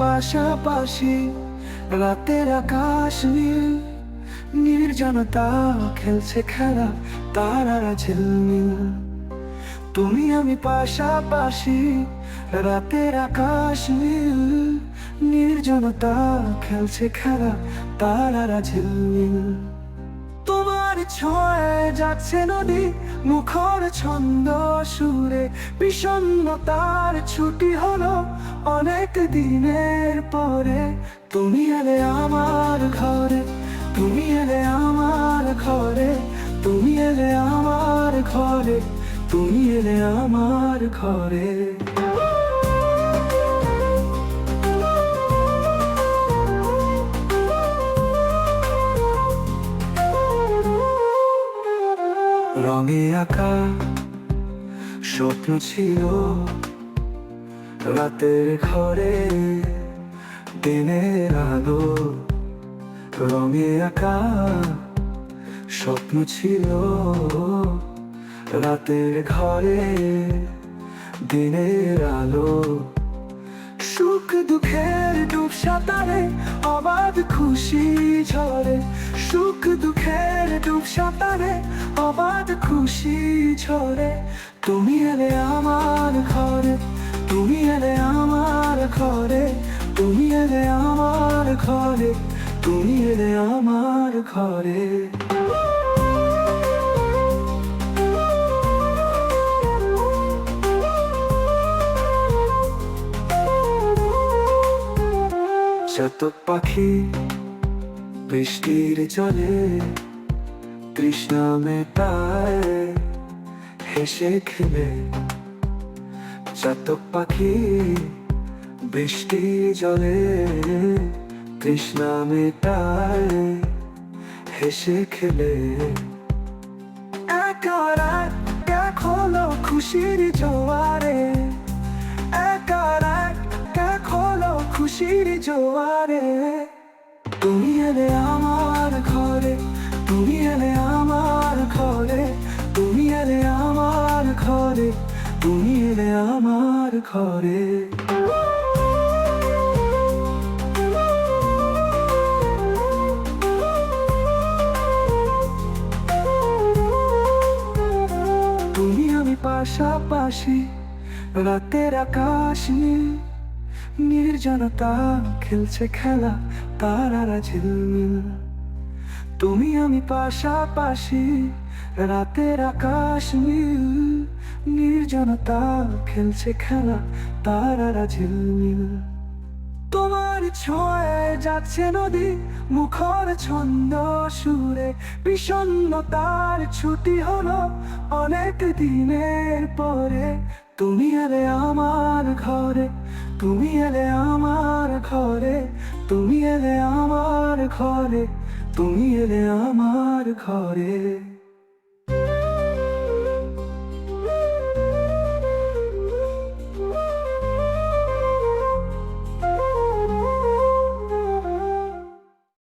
পাশাপাশি রাতের আকাশ নীল নির্জনতা খেলছে খেলা তারারা ঝিলমিল তুমি আমি পাশাপাশি রাতের আকাশ নীল নির্জনতা খেলছে খেলা তারারা ঝিলমিল ছয় যাচ্ছে নদী, মুখর ছন্দ সুরে বিষণ্ণতার ছুটি হলো অনেক দিনের পরে। তুমি এলে আমার ঘরে, তুমি এলে আমার ঘরে, তুমি এলে আমার ঘরে, তুমি এলে আমার ঘরে। রঙে আঁকা স্বপ্ন ছিল। রাতের ঘরে দিনের আলো, রঙে আঁকা স্বপ্ন ছিল। রাতের ঘরে দিনের আলো, সুখ দুঃখের ডুব সাঁতারে, অবাধ খুশি ঝরে সুখ দুঃখের ডুব সাঁতারে, অবাধ খুশি ঝরে। তুমি এলে আমার ঘরে, তুমি এলে আমার ঘরে। তুমি এলে আমার ঘরে, তুমি এলে আমার ঘরে। শত পাখি বৃষ্টির জলে তৃষ্ণা মেটায়, হেসে খেলে। চাতক পাখি বৃষ্টির জলে তৃষ্ণা মেটায়, হেসে খেলে। একার এক হলো খুশির জোয়ারে এক হলো খুশির জোয়ারে। তুমি এলে আমার এলে আমার ঘরে, তুমি এলে আমার ঘরে। তুমি আমি পাশাপাশি রাতের আকাশ নীল নির্জনতা খেলছে খেলা, তারারা ঝিলমিল। তুমি আমি পাশাপাশি রাতের আকাশ নীল, নির্জনতা খেলছে খেলা, তারারা ঝিলমিল। তোমার ছোঁয়ে যাচ্ছে নদী, মুখর ছন্দ সুরে বিষণ্ণতার ছুটি হলো অনেক দিনের পরে। তুমি এলে আমার ঘরে, তুমি এলে আমার ঘরে, তুমি এলে আমার ঘরে, তুমি এলে আমার ঘরে।